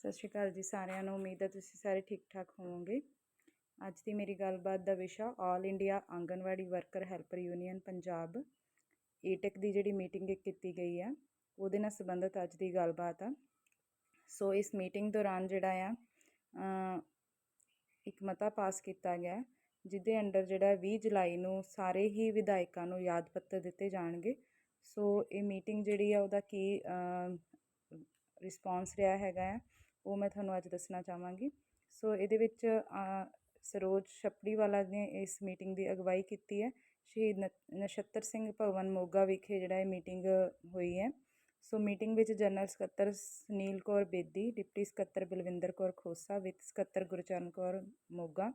ਸਤਿ ਸ਼੍ਰੀ ਅਕਾਲ ਜੀ ਸਾਰਿਆਂ ਨੂੰ, ਉਮੀਦ ਹੈ ਤੁਸੀਂ ਸਾਰੇ ਠੀਕ ਠਾਕ ਹੋਵੋਗੇ। ਅੱਜ ਦੀ ਮੇਰੀ ਗੱਲਬਾਤ ਦਾ ਵਿਸ਼ਾ all India anganwadi worker helper union Punjab, AITUC ਦੀ ਜਿਹੜੀ ਮੀਟਿੰਗ ਕੀਤੀ ਗਈ ਆ, ਉਹਦੇ ਨਾਲ ਸੰਬੰਧਿਤ ਅੱਜ ਦੀ ਗੱਲਬਾਤ ਆ। ਸੋ ਇਸ ਮੀਟਿੰਗ ਦੌਰਾਨ ਜਿਹੜਾ ਆ ਇੱਕ ਮਤਾ ਪਾਸ ਕੀਤਾ ਗਿਆ, ਜਿਹਦੇ ਅੰਡਰ ਜਿਹੜਾ 20 ਜੁਲਾਈ ਨੂੰ ਸਾਰੇ ਹੀ ਵਿਧਾਇਕਾਂ ਨੂੰ ਯਾਦ ਪੱਤਰ ਦਿੱਤੇ ਜਾਣਗੇ। ਸੋ ਇਹ ਮੀਟਿੰਗ ਜਿਹੜੀ ਆ, ਉਹਦਾ ਕੀ ਰਿਸਪੌਂਸ ਰਿਹਾ ਹੈਗਾ ਆ ਉਹ ਮੈਂ ਤੁਹਾਨੂੰ ਅੱਜ ਦੱਸਣਾ ਚਾਹਾਂਗੀ। ਸੋ ਇਹਦੇ ਵਿੱਚ ਅ, ਸਰੋਜ ਛਪੜੀਵਾਲਾ ਨੇ ਇਸ ਮੀਟਿੰਗ ਦੀ ਅਗਵਾਈ ਕੀਤੀ ਹੈ। ਸ਼ਹੀਦ ਨ- ਨਛੱਤਰ ਸਿੰਘ ਭਵਨ ਮੋਗਾ ਵਿਖੇ ਜਿਹੜਾ ਇਹ ਮੀਟਿੰਗ ਹੋਈ ਹੈ। ਸੋ ਮੀਟਿੰਗ ਵਿੱਚ ਜਨਰਲ ਸਕੱਤਰ ਸੁਨੀਲ ਕੌਰ ਬੇਦੀ ਡਿਪਟੀ ਸਕੱਤਰ ਬਲਵਿੰਦਰ ਕੌਰ ਖੋਸਾ ਵਿੱਤ ਸਕੱਤਰ ਗੁਰਚਰਨ ਕੌਰ ਮੋਗਾ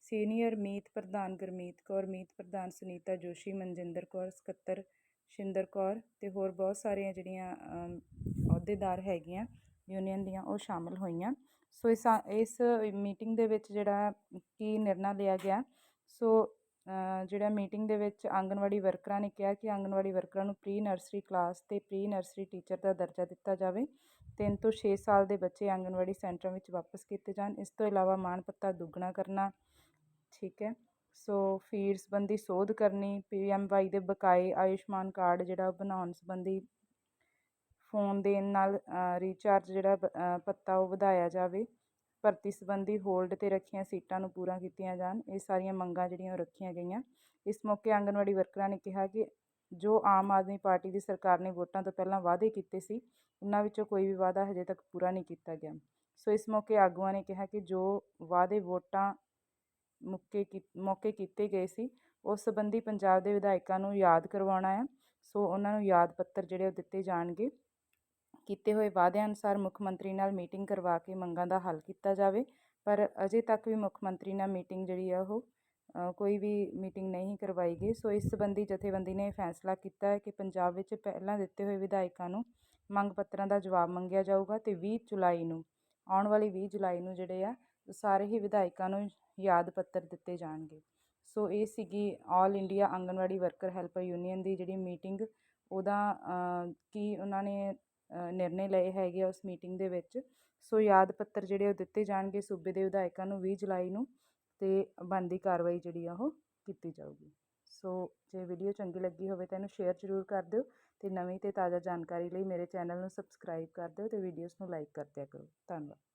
ਸੀਨੀਅਰ ਮੀਤ ਪ੍ਰਧਾਨ ਗੁਰਮੀਤ ਕੌਰ ਮੀਤ ਪ੍ਰਧਾਨ ਸੁਨੀਤਾ ਜੋਸ਼ੀ ਮਨਜਿੰਦਰ ਕੌਰ ਸਕੱਤਰ ਸ਼ਿੰਦਰ ਕੌਰ ਤੇ ਹੋਰ ਬਹੁਤ ਸਾਰੀਆਂ ਜਿਹੜੀਆਂ ਅਹੁਦੇਦਾਰ ਹੈਗੀਆਂ। ਯੂਨੀਅਨ ਦੀਆਂ ਉਹ ਸ਼ਾਮਲ ਹੋਈਆਂ। ਸੋ ਇਸ ਇਸ ਮੀਟਿੰਗ ਦੇ ਵਿੱਚ ਜਿਹੜਾ ਕੀ ਨਿਰਣਾ ਲਿਆ ਗਿਆ, ਸੋ ਜਿਹੜਾ ਮੀਟਿੰਗ ਦੇ ਵਿੱਚ ਆਂਗਨਵਾੜੀ ਵਰਕਰਾਂ ਨੇ ਕਿਹਾ ਕਿ ਆਂਗਨਵਾੜੀ ਵਰਕਰਾਂ ਨੂੰ ਪ੍ਰੀ ਨਰਸਰੀ ਕਲਾਸ ਤੇ ਪ੍ਰੀ ਨਰਸਰੀ ਟੀਚਰ ਦਾ ਦਰਜਾ ਦਿੱਤਾ ਜਾਵੇ। 3 ਤੋਂ 6 ਸਾਲ ਦੇ ਬੱਚੇ ਆਂਗਨਵਾੜੀ ਸੈਂਟਰਾਂ ਵਿੱਚ ਵਾਪਸ ਕੀਤੇ ਜਾਣ। ਇਸ ਤੋਂ ਇਲਾਵਾ ਮਾਣ ਭੱਤਾ ਦੁੱਗਣਾ ਕਰਨਾ, ਠੀਕ ਹੈ। ਸੋ ਫੀਡ ਸੰਬੰਧੀ ਸੋਧ ਕਰਨੀ ਪੀਐਮਵਾਈ ਦੇ ਬਕਾਏ ਆਯੁਸ਼ਮਾਨ ਕਾਰਡ ਜਿਹੜਾ ਉਹ ਬਣਾਉਣ ਸੰਬੰਧੀ ਫੋਨ ਦੇਣ ਨਾਲ ਰੀਚਾਰਜ ਜਿਹੜਾ ਬ- ਭੱਤਾ ਉਹ ਵਧਾਇਆ ਜਾਵੇ, ਭਰਤੀ ਸੰਬੰਧੀ ਹੋਲਡ ਤੇ ਰੱਖੀਆਂ ਸੀਟਾਂ ਨੂੰ ਪੂਰਾ ਕੀਤੀਆਂ ਜਾਣ, ਇਹ ਸਾਰੀਆਂ ਮੰਗਾਂ ਜਿਹੜੀਆਂ ਉਹ ਰੱਖੀਆਂ ਗਈਆਂ। ਇਸ ਮੌਕੇ ਆਂਗਣਵਾੜੀ ਵਰਕਰਾਂ ਨੇ ਕਿਹਾ ਕਿ ਜੋ ਆਮ ਆਦਮੀ ਪਾਰਟੀ ਦੀ ਸਰਕਾਰ ਨੇ ਵੋਟਾਂ ਤੋਂ ਪਹਿਲਾਂ ਵਾਅਦੇ ਕੀਤੇ ਸੀ, ਉਹਨਾਂ ਵਿੱਚੋਂ ਕੋਈ ਵੀ ਵਾਅਦਾ ਹਜੇ ਤੱਕ ਪੂਰਾ ਨਹੀਂ ਕੀਤਾ ਗਿਆ। ਸੋ ਇਸ ਮੌਕੇ ਆਗੂਆਂ ਨੇ ਕਿਹਾ ਕਿ ਜੋ ਵਾਅਦੇ ਵੋਟਾਂ ਮੁੱਕੇ ਕੀ, ਮੌਕੇ ਕੀਤੇ ਗਏ ਸੀ, ਉਸ ਸੰਬੰਧੀ ਪੰਜਾਬ ਦੇ ਵਿਧਾਇਕਾਂ ਨੂੰ ਯਾਦ ਕਰਵਾਉਣਾ ਹੈ ਸੋ ਉਹਨਾਂ ਨੂੰ ਯਾਦ ਪੱਤਰ ਜਿਹੜੇ ਉਹ ਦਿੱਤੇ ਜਾਣਗੇ। ਕੀਤੇ ਹੋਏ ਵਾਅਦਿਆਂ ਅਨੁਸਾਰ ਮੁੱਖ ਮੰਤਰੀ ਨਾਲ ਮੀਟਿੰਗ ਕਰਵਾ ਕੇ ਮੰਗਾਂ ਦਾ ਹੱਲ ਕੀਤਾ ਜਾਵੇ। ਪਰ ਅਜੇ ਤੱਕ ਵੀ ਮੁੱਖ ਮੰਤਰੀ ਨਾਲ ਮੀਟਿੰਗ ਜਿਹੜੀ ਆ ਉਹ ਕੋਈ ਵੀ ਮੀਟਿੰਗ ਨਹੀਂ ਕਰਵਾਈ ਗਈ। ਸੋ ਇਸ ਸੰਬੰਧੀ ਜਥੇਬੰਦੀ ਨੇ ਫੈਸਲਾ ਕੀਤਾ ਹੈ ਕਿ ਪੰਜਾਬ ਵਿੱਚ ਪਹਿਲਾਂ ਦਿੱਤੇ ਹੋਏ ਵਿਧਾਇਕਾਂ ਨੂੰ ਮੰਗ ਪੱਤਰਾਂ ਦਾ ਜਵਾਬ ਮੰਗਿਆ ਜਾਊਗਾ ਤੇ 20 ਜੁਲਾਈ ਨੂੰ ਆਉਣ ਵਾਲੀ 20 ਜੁਲਾਈ ਨੂੰ ਜਿਹੜੇ ਆ ਸਾਰੇ ਹੀ ਵਿਧਾਇਕਾਂ ਨੂੰ ਯਾਦ ਪੱਤਰ ਦਿੱਤੇ ਜਾਣਗੇ। ਸੋ ਇਹ ਸੀਗੀ all India anganwadi worker helper union ਦੀ ਜਿਹੜੀ ਮੀਟਿੰਗ ਉਹਦਾ ਅ, ਕੀ ਉਹਨਾਂ ਨੇ ਨਿਰਣੇ ਲਏ ਹੈਗੇ ਆ ਉਸ ਮੀਟਿੰਗ ਦੇ ਵਿੱਚ। ਸੋ ਯਾਦ ਪੱਤਰ ਜਿਹੜੇ ਉਹ ਦਿੱਤੇ ਜਾਣਗੇ ਸੂਬੇ ਦੇ ਵਿਧਾਇਕਾਂ ਨੂੰ 20 ਜੁਲਾਈ ਨੂੰ ਤੇ ਬਣਦੀ ਕਾਰਵਾਈ ਜਿਹੜੀ ਆ ਉਹ ਕੀਤੀ ਜਾਊਗੀ। ਸੋ ਜੇ ਵੀਡੀਓ ਚੰਗੀ ਲੱਗੀ ਹੋਵੇ ਤਾਂ ਇਹਨੂੰ ਸ਼ੇਅਰ ਜ਼ਰੂਰ ਕਰ ਦਿਓ ਤੇ ਨਵੀਂ ਤੇ ਤਾਜ਼ਾ ਜਾਣਕਾਰੀ ਲਈ ਮੇਰੇ ਚੈਨਲ ਨੂੰ ਸਬਸਕ੍ਰਾਈਬ ਕਰ ਦਿਓ ਤੇ ਵੀਡੀਓਜ਼ ਨੂੰ ਲਾਈਕ ਕਰਦਿਆ ਕਰੋ। ਧੰਨਵਾਦ।